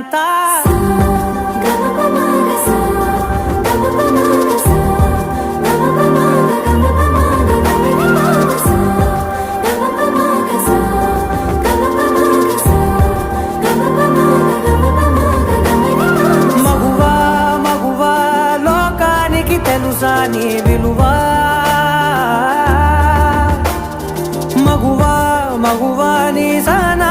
అంతా. తెలుసా నీ విలువా? మగువా మగు